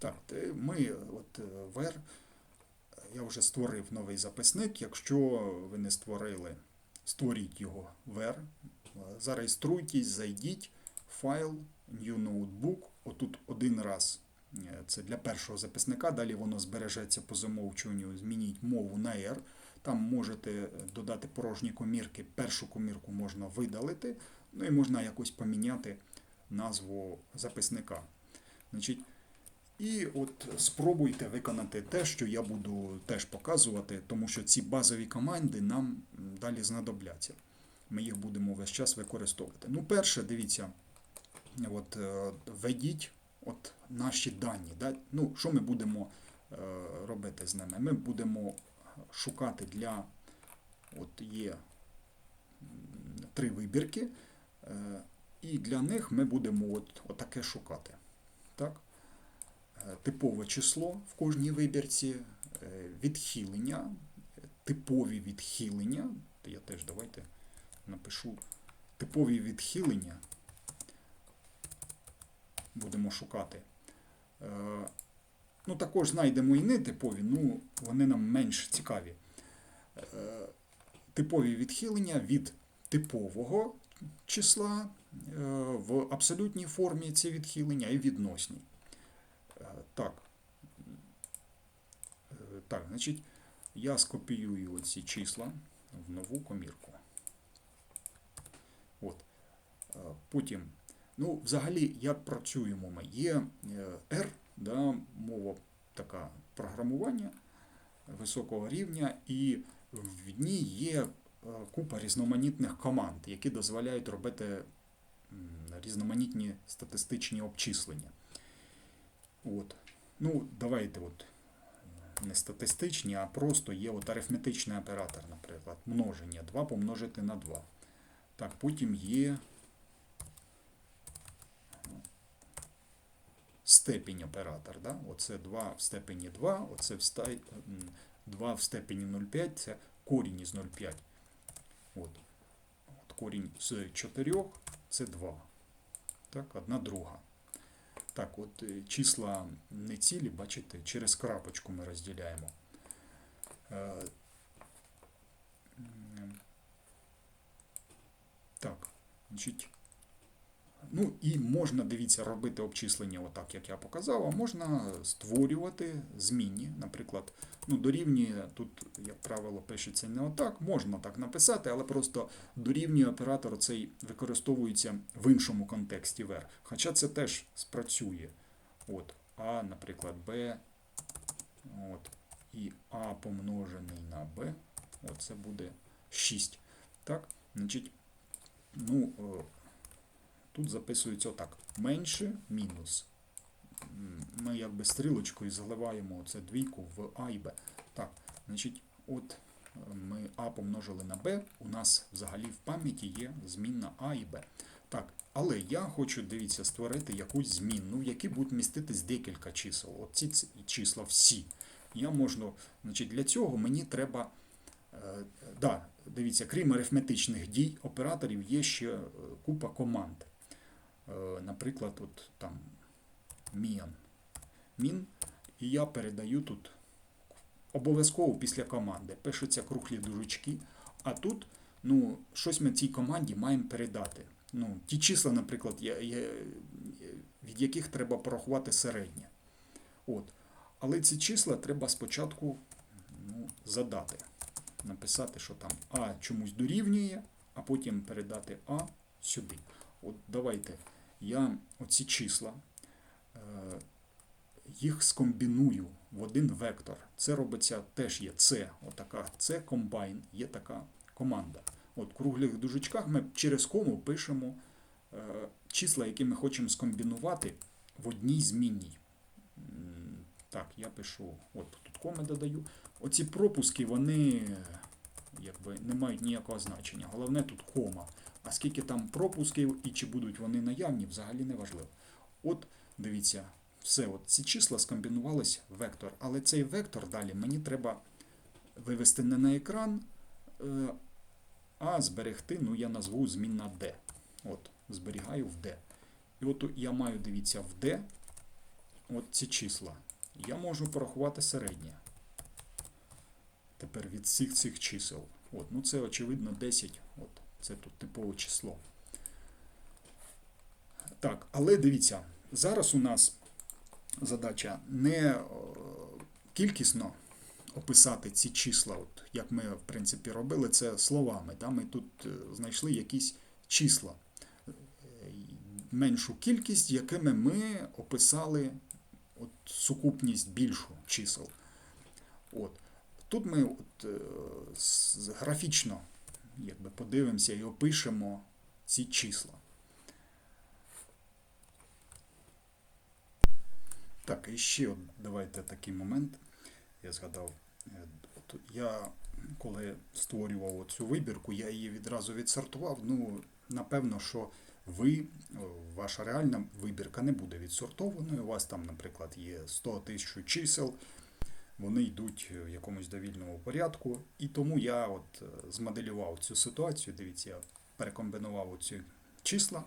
Так, ми от е, VR, я вже створив новий записник. Якщо ви не створили, створіть його VR. Зареєструйтесь, зайдіть, файл, New Notebook. Отут один раз. Е, Це для першого записника, далі воно збережеться по замовчуванню. Змініть мову на R. Там можете додати порожні комірки. Першу комірку можна видалити, ну і можна якось поміняти назву записника. Значить, і от спробуйте виконати те, що я буду теж показувати, тому що ці базові команди нам далі знадобляться. Ми їх будемо весь час використовувати. Ну, перше, дивіться, от, е, введіть от наші дані. Да? Ну, що ми будемо е, робити з ними? Ми будемо шукати для от є три вибірки, е, і для них ми будемо от, отаке шукати. Так? Е, Типове число в кожній вибірці, е, відхилення, типові відхилення. Я теж давайте напишу типові відхилення. Будемо шукати. Е, Ну, також знайдемо і нетипові, ну вони нам менш цікаві. Типові відхилення від типового числа в абсолютній формі ці відхилення і відносні. Так. Е, Так, значить, я скопіюю оці числа в нову комірку. От. Е, Потім, ну, взагалі, як працюємо? Є е, R, да, мова така програмування високого рівня, і в ній є купа різноманітних команд, які дозволяють робити різноманітні статистичні обчислення. От. Ну, давайте от не статистичні, а просто є от арифметичний оператор, наприклад, множення 2 помножити на 2. Так, потім є степінь оператор. Да? Оце 2 в степені 2, оце в ста... 2 в степені 0,5 це корінь із 0,5. От. От корінь з 4 це 2. Так, одна друга. Так, от е, числа не цілі, бачите, через крапочку ми розділяємо. Е, м, Так, значить. Ну і можна, дивіться, робити обчислення отак, як я показав, а можна створювати змінні. Наприклад, ну, дорівнює, тут, як правило, пишеться не отак, можна так написати, але просто дорівнює оператор цей використовується в іншому контексті ver. Хоча це теж спрацює. От, А, наприклад, Б, от, і А помножений на Б, от це буде 6. Так, значить, ну, е, тут записується отак. Менше мінус. Ми якби стрілочкою заливаємо це двійку в А і Б. Так, значить, от е, ми А помножили на Б, у нас взагалі в пам'яті є змінна А і Б. Так, але я хочу, дивіться, створити якусь змінну, в якій будуть міститись декілька чисел. От ці числа всі. Я можу, значить, для цього мені треба. Е, да, дивіться, крім арифметичних дій, операторів є ще е, купа команд. Е, Наприклад, от там min. min, і я передаю тут обов'язково після команди. Пишуться круглі дужечки, а тут ну, щось ми цій команді маємо передати. Ну, ті числа, наприклад, я, я, від яких треба порахувати середнє. От. Але ці числа треба спочатку ну, задати. Написати, що там А чомусь дорівнює, а потім передати А сюди. От давайте я оці числа, е, їх скомбіную в один вектор. Це робиться теж є це, отака це комбайн, є така команда. От в круглих дужечках ми через кому пишемо е, числа, які ми хочемо скомбінувати в одній змінній. Так, я пишу, от тут коми додаю. Оці пропуски, вони е, якби не мають ніякого значення. Головне тут кома. А скільки там пропусків і чи будуть вони наявні, взагалі не важливо. От дивіться, все, от ці числа скомбінувались в вектор. Але цей вектор далі мені треба вивести не на екран, е, а зберегти, ну я назву змінна D. От, зберігаю в D. І от я маю, дивіться, в D от ці числа. Я можу порахувати середнє. Тепер від всіх цих чисел. От, ну це очевидно 10. От, це тут типове число. Так, але дивіться, зараз у нас задача не е, кількісно описати ці числа, от як ми в принципі робили це словами. Да? Ми тут е, знайшли якісь числа, е, меншу кількість, якими ми описали от, сукупність більшу чисел. От. Тут ми от, графічно якби, подивимося і опишемо ці числа. Так, і ще давайте такий момент. Я згадав, е, я коли створював цю вибірку, я її відразу відсортував. Ну, напевно, що ви, ваша реальна вибірка не буде відсортованою. У вас там, наприклад, є 100 тисяч чисел, вони йдуть в якомусь довільному порядку. І тому я от е, змоделював цю ситуацію. Дивіться, я перекомбінував ці числа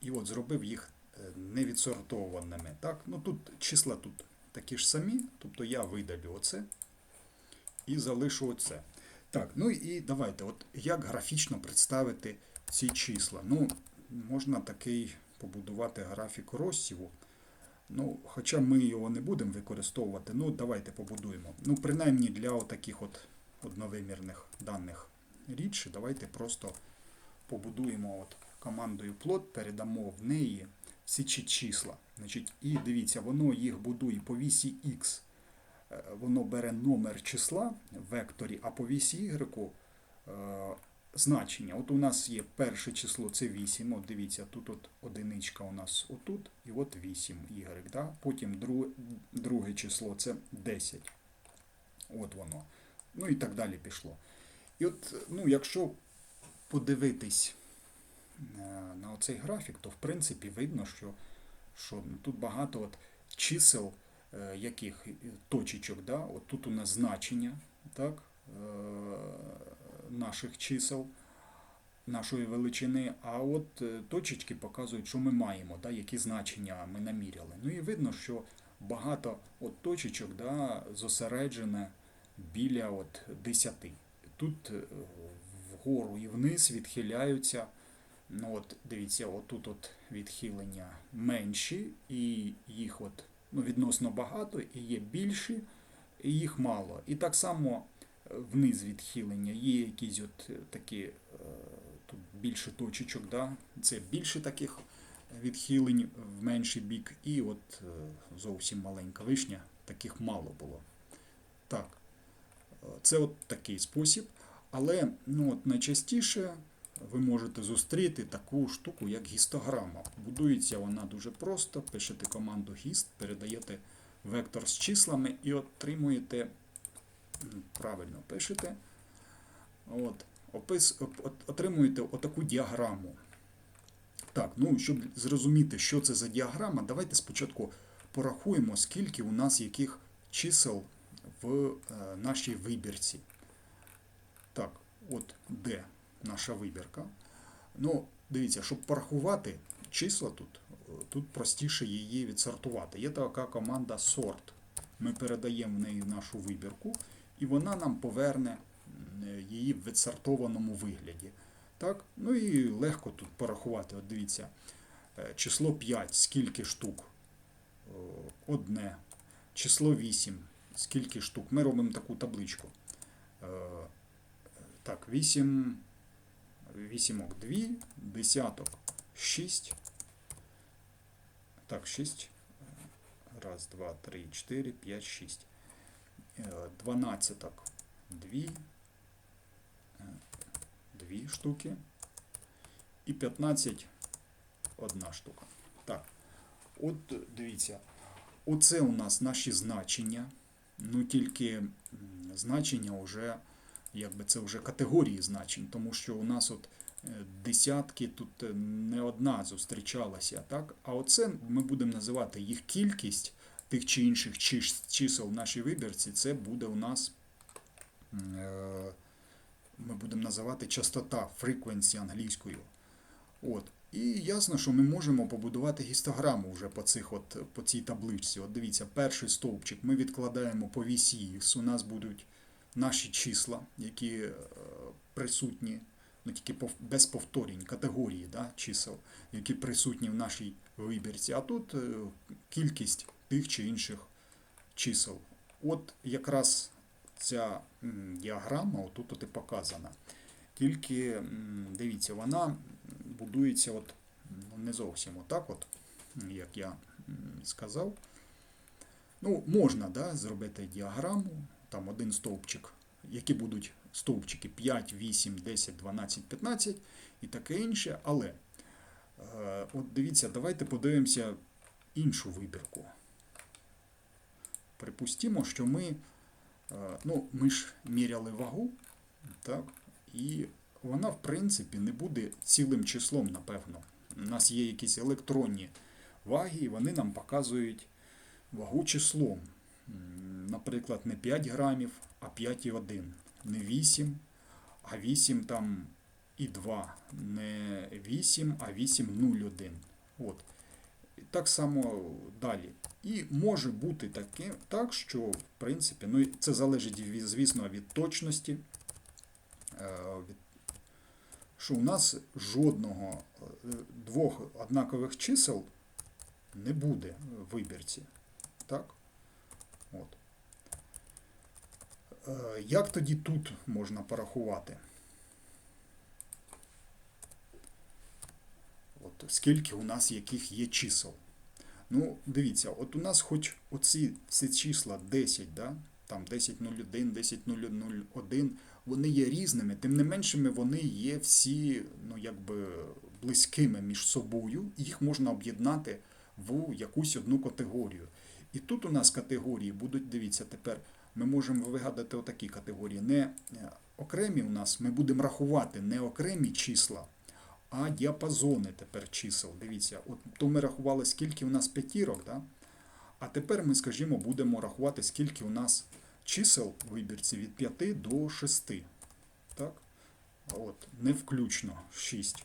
і от зробив їх е, невідсортованими. Так? Ну, тут числа тут такі ж самі, тобто я видалю оце і залишу оце. Так, ну і давайте, от як графічно представити ці числа. Ну, можна такий побудувати графік розсіву. Ну, хоча ми його не будемо використовувати, ну давайте побудуємо. Ну, принаймні для таких от одновимірних даних рідше, давайте просто побудуємо от командою plot, передамо в неї всі ці числа. Значить, і дивіться, воно їх будує по вісі X. Е, Воно бере номер числа в векторі, а по вісі Y значення. От у нас є перше число, це 8. От дивіться, тут от одиничка у нас отут, і от 8 Y. Да? Потім друге, друге число це 10. От воно. Ну і так далі пішло. І от, ну, якщо подивитись е, на оцей графік, то в принципі видно, що, що тут багато от чисел, е, яких е, точечок, да? от тут у нас значення так? Наших чисел, нашої величини, а от е, точечки показують, що ми маємо, да? які значення ми наміряли. Ну і видно, що багато от точечок да, зосереджене біля от 10. Тут е, вгору і вниз відхиляються. Ну от дивіться, отут от відхилення менші, і їх от ну, відносно багато, і є більші, і їх мало. І так само вниз відхилення є якісь от е, такі е, тут більше точечок, да? це більше таких відхилень в менший бік, і от е, зовсім маленька вишня, таких мало було. Так, це от такий спосіб. Але ну, от найчастіше ви можете зустріти таку штуку, як гістограма. Будується вона дуже просто. Пишете команду гіст, передаєте вектор з числами і отримуєте, правильно пишете, от, опис, от- от- отримуєте отаку діаграму. Так, ну щоб зрозуміти, що це за діаграма, давайте спочатку порахуємо, скільки у нас яких чисел в е, нашій вибірці. Так, от де наша вибірка. Ну, дивіться, щоб порахувати числа тут, тут простіше її відсортувати. Є така команда sort. Ми передаємо в неї нашу вибірку, і вона нам поверне її в відсортованому вигляді. Так? Ну і легко тут порахувати. От дивіться, е, число 5, скільки штук? Одне. Число 8, скільки штук? Ми робимо таку табличку. Е, Так, 8, вісімок 2, десяток 6. Так, 6. Раз, два, три, чотири, п'ять, шість. Е, Дванадцяток 2. Дві штуки. І 15 одна штука. Так. От дивіться. Оце у нас наші значення. Ну тільки значення вже якби це вже категорії значень, тому що у нас от е, десятки тут е, не одна зустрічалася, так? А оце ми будемо називати їх кількість тих чи інших чисел в нашій вибірці, це буде у нас е, ми будемо називати частота frequency англійською. От. І ясно, що ми можемо побудувати гістограму вже по, цих от, по цій табличці. От дивіться, перший стовпчик ми відкладаємо по вісі Х. У нас будуть наші числа, які е, присутні, ну тільки без повторень, категорії да, чисел, які присутні в нашій вибірці. А тут е, кількість тих чи інших чисел. От якраз ця діаграма отут от і показана. Тільки дивіться, вона будується от, ну, не зовсім отак, от, як я сказав. Ну, можна да, зробити діаграму, там один стовпчик, які будуть стовпчики 5, 8, 10, 12, 15 і таке інше. Але е, от дивіться, давайте подивимося іншу вибірку. Припустімо, що ми, е, ну, ми ж міряли вагу, так, і вона, в принципі, не буде цілим числом, напевно. У нас є якісь електронні ваги, і вони нам показують вагу числом. Наприклад, не 5 грамів, а 5,1. Не 8, а 8 там і 2. Не 8, а 8,01. От. Так само далі. І може бути таке, так, що в принципі, ну, це залежить, звісно, від точності. е, що у нас жодного е, двох однакових чисел не буде в вибірці. Так? От. Е, Як тоді тут можна порахувати? От скільки у нас яких є чисел? Ну, дивіться, от у нас хоч оці всі числа 10, да? там 10.01, 10.001, вони є різними, тим не меншими вони є всі ну, якби близькими між собою, їх можна об'єднати в якусь одну категорію. І тут у нас категорії будуть, дивіться, тепер ми можемо вигадати отакі категорії. Не е, окремі у нас ми будемо рахувати не окремі числа, а діапазони тепер чисел. Дивіться, от то ми рахували, скільки у нас п'ятірок, да? а тепер ми, скажімо, будемо рахувати, скільки у нас чисел в вибірці від 5 до 6. Так? От, не включно 6.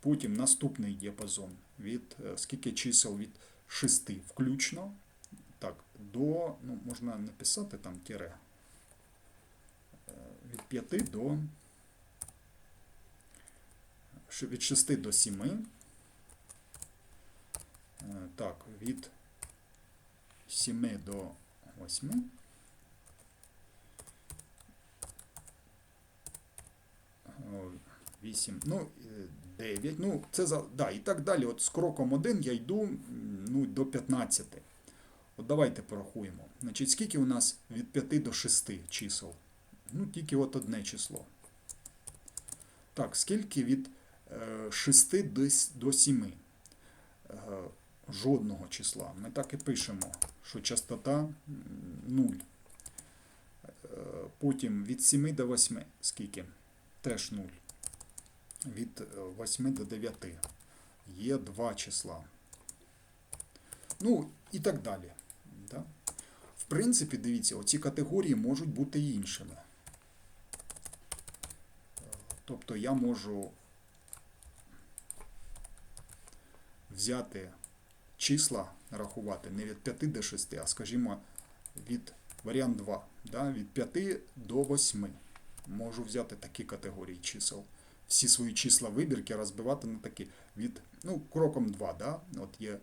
Потім наступний діапазон від е, скільки чисел від 6 включно. Так, до, ну, можна написати там тире. Е, Від 5 до від 6 до 7. Е, Так, від 7 до 8. О, 8, ну, 9, ну, це за, да, і так далі. От з кроком 1 я йду ну, до 15. От давайте порахуємо. Значить, скільки у нас від 5 до 6 чисел? Ну, тільки от одне число. Так, скільки від е, 6 до, 7? Е, жодного числа. Ми так і пишемо, що частота 0. Потім від 7 до 8 скільки? Теж 0. Від е, 8 до 9 є два числа. Ну і так далі. Да? В принципі, дивіться, оці категорії можуть бути іншими. Тобто я можу взяти числа, рахувати не від 5 до 6, а скажімо, від варіант 2, да, від 5 до 8. Можу взяти такі категорії чисел. Всі свої числа вибірки розбивати на такі від, ну, кроком 2, да, от є, е,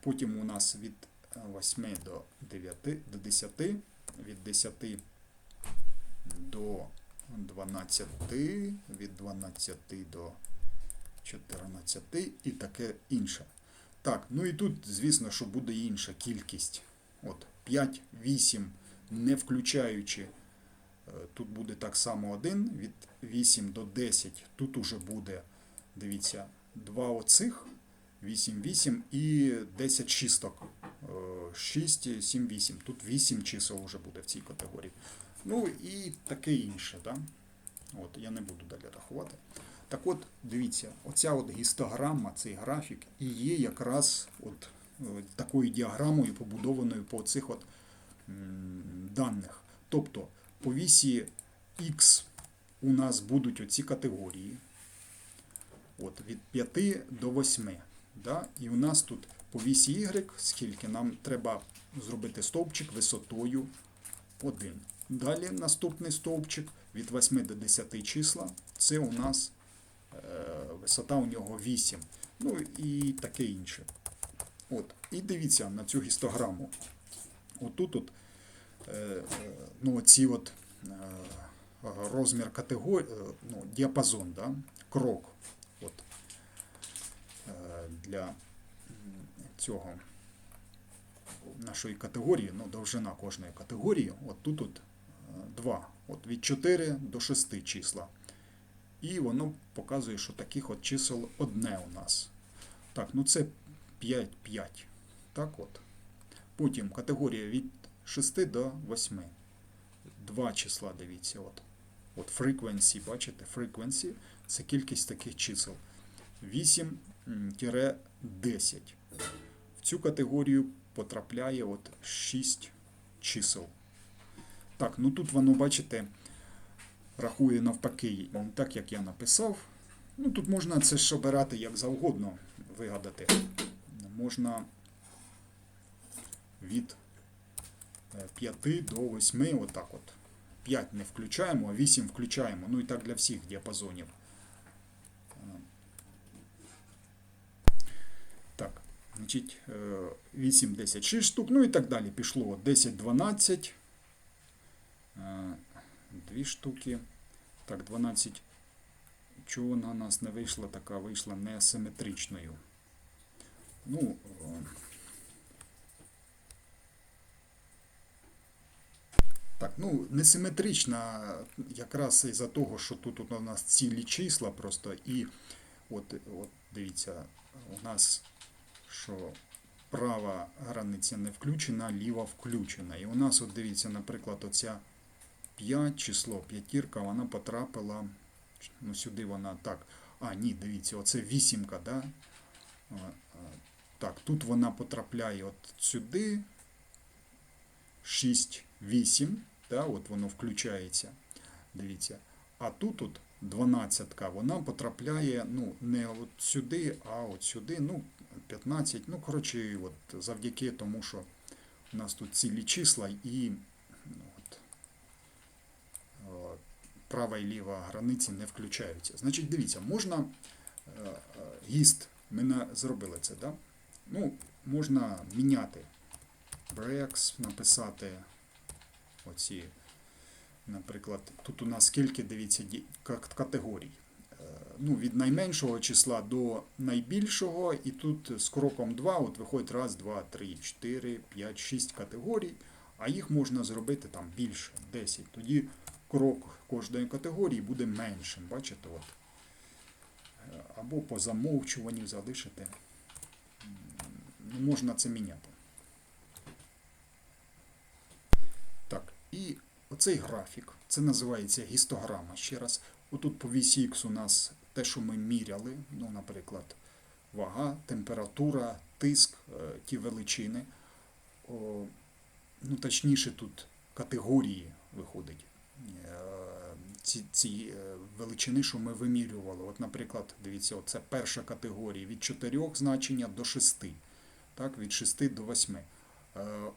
потім у нас від е, 8 до 9, до 10, від 10 до 12, від 12 до 14 і таке інше. Так, ну і тут, звісно, що буде інша кількість. От 5, 8, не включаючи, е, тут буде так само 1, від 8 до 10, тут уже буде, дивіться, два оцих, 8, 8 і 10 шісток. Е, 6, 7, 8. Тут 8 чисел вже буде в цій категорії. Ну і таке інше. Да? От, я не буду далі рахувати. Так от, дивіться, оця от гістограма, цей графік, і є якраз от, е, такою діаграмою, побудованою по цих от даних. Тобто по вісі X у нас будуть оці категорії. От, від 5 до 8. Да? І у нас тут по вісі Y, скільки нам треба зробити стовпчик висотою 1. Далі наступний стовпчик від 8 до 10 числа. Це у нас висота у нього 8. Ну і таке інше. От. І дивіться на цю гістограму. Отут от, е, е, ну, ці от, е, розмір категорії, ну, діапазон, да? крок. От, е, для цього нашої категорії, ну, довжина кожної категорії, от тут от 2, от від 4 до 6 числа. І воно показує, що таких от чисел одне у нас. Так, ну це 5, 5. Так от. Потім категорія від 6 до 8. Два числа, дивіться. От. От frequency, бачите, frequency це кількість таких чисел. 8-10. В цю категорію потрапляє от 6 чисел. Так, ну тут воно, бачите, рахує навпаки, так як я написав. Ну тут можна це ж обирати як завгодно вигадати. Можна від 5 до 8, отак от. 5 не включаємо, а 8 включаємо. Ну і так для всіх діапазонів. Е, Так, значить, е, 8, 10, 6 штук, ну і так далі пішло. 10, 12. 2 штуки. Так, 12. Чого вона у нас не вийшла, така вийшла неасиметричною. Ну, е, Так, ну несиметрична якраз із-за того, що тут у нас цілі числа просто, і от, от дивіться, у нас що права границя не включена, ліва включена. І у нас, от дивіться, наприклад, оця 5 число, п'ятірка, вона потрапила. Ну, сюди вона так. А, ні, дивіться, оце вісімка, да? Так, тут вона потрапляє от сюди. 6, 8, да, от воно включається. Дивіться. А тут от 12, вона потрапляє ну, не от сюди, а от сюди, ну, 15. Ну, коротше, от завдяки тому, що у нас тут цілі числа і ну, от, е, права і ліва границі не включаються. Значить, дивіться, можна е, е, гіст, ми на- зробили це, да? Ну, можна міняти breaks, написати оці, наприклад, тут у нас скільки, дивіться, категорій. Е, Ну, від найменшого числа до найбільшого, і тут з кроком 2 от виходить раз, два, три, 4, 5, 6 категорій, а їх можна зробити там більше, 10. Тоді крок кожної категорії буде меншим, бачите? От. Е, Або по замовчуванню залишити. Ну, можна це міняти. Так, і оцей графік, це називається гістограма. Ще раз, отут по вісі Х у нас те, що ми міряли, ну, наприклад, вага, температура, тиск, е, ті величини. Ну, точніше, тут категорії виходить. Е, Ці, ці е, величини, що ми вимірювали. От, наприклад, дивіться, це перша категорія від 4 значення до 6. Так, від 6 до 8. Е,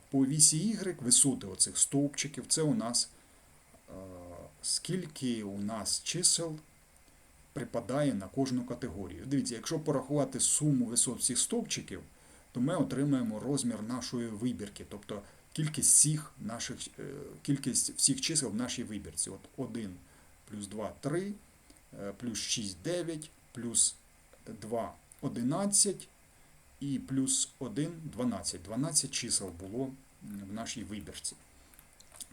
По вісі Y висоти оцих стовпчиків, це у нас скільки у нас чисел припадає на кожну категорію. Дивіться, якщо порахувати суму висот всіх стовпчиків, то ми отримаємо розмір нашої вибірки, тобто кількість всіх наших, е, кількість всіх чисел в нашій вибірці. От 1 плюс 2 3, е, плюс 6 9, плюс 2 11 і плюс 1 12. 12 чисел було в нашій вибірці.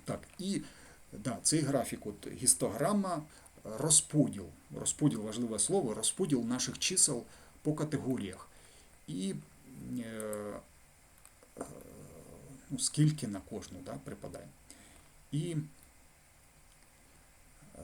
Так, і да, цей графік, от гістограма, розподіл. Розподіл важливе слово, розподіл наших чисел по категоріях. І е, ну, скільки на кожну да, припадає. І е,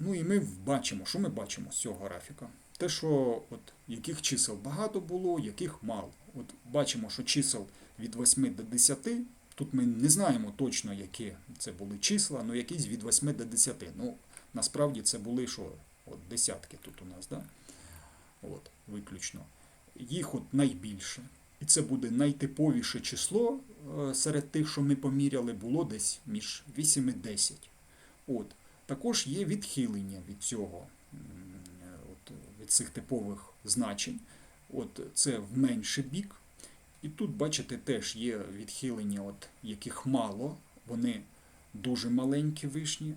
Ну і ми бачимо, що ми бачимо з цього графіка. Те, що от яких чисел багато було, яких мало. От бачимо, що чисел від 8 до 10. Тут ми не знаємо точно, які це були числа, але якісь від 8 до 10. Ну, насправді це були що? От десятки тут у нас, да? От, виключно. Їх от найбільше. І це буде найтиповіше число е, серед тих, що ми поміряли, було десь між 8 і 10. От. Також є відхилення від цього, от, від цих типових значень. От це в менший бік. І тут, бачите, теж є відхилення, от, яких мало, вони дуже маленькі вишні.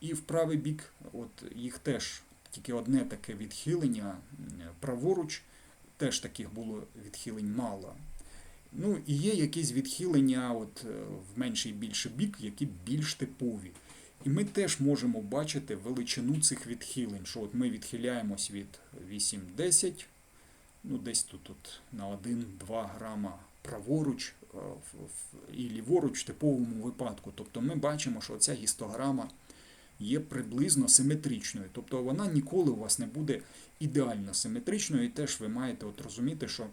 І в правий бік, от їх теж тільки одне таке відхилення праворуч, теж таких було відхилень мало. Ну і є якісь відхилення от, е, в менший і більший бік, які більш типові. І ми теж можемо бачити величину цих відхилень, що от ми відхиляємось від 8-10, ну десь тут от, на 1-2 грама праворуч е, і ліворуч в типовому випадку. Тобто ми бачимо, що ця гістограма є приблизно симетричною. Тобто вона ніколи у вас не буде ідеально симетричною, і теж ви маєте от розуміти, що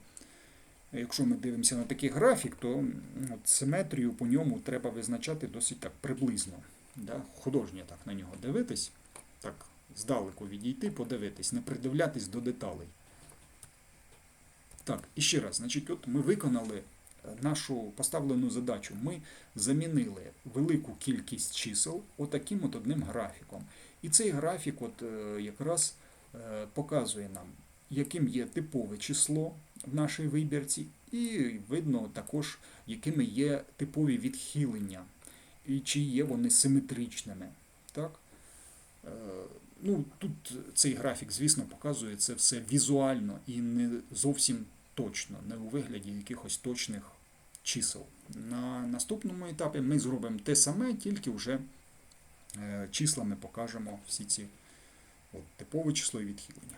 якщо ми дивимося на такий графік, то от симетрію по ньому треба визначати досить так приблизно. Да? Художньо так на нього дивитись, так здалеку відійти, подивитись, не придивлятись до деталей. Так, і ще раз, значить, от ми виконали е, нашу поставлену задачу. Ми замінили велику кількість чисел отаким от одним графіком. І цей графік от, е, якраз е, показує нам, яким є типове число в нашій вибірці, і видно також, якими є типові відхилення, і чи є вони симетричними. Так? Е, Ну, тут цей графік, звісно, показує це все візуально і не зовсім точно, не у вигляді якихось точних чисел. На наступному етапі ми зробимо те саме, тільки вже е, числами покажемо всі ці от, типове число і відхилення.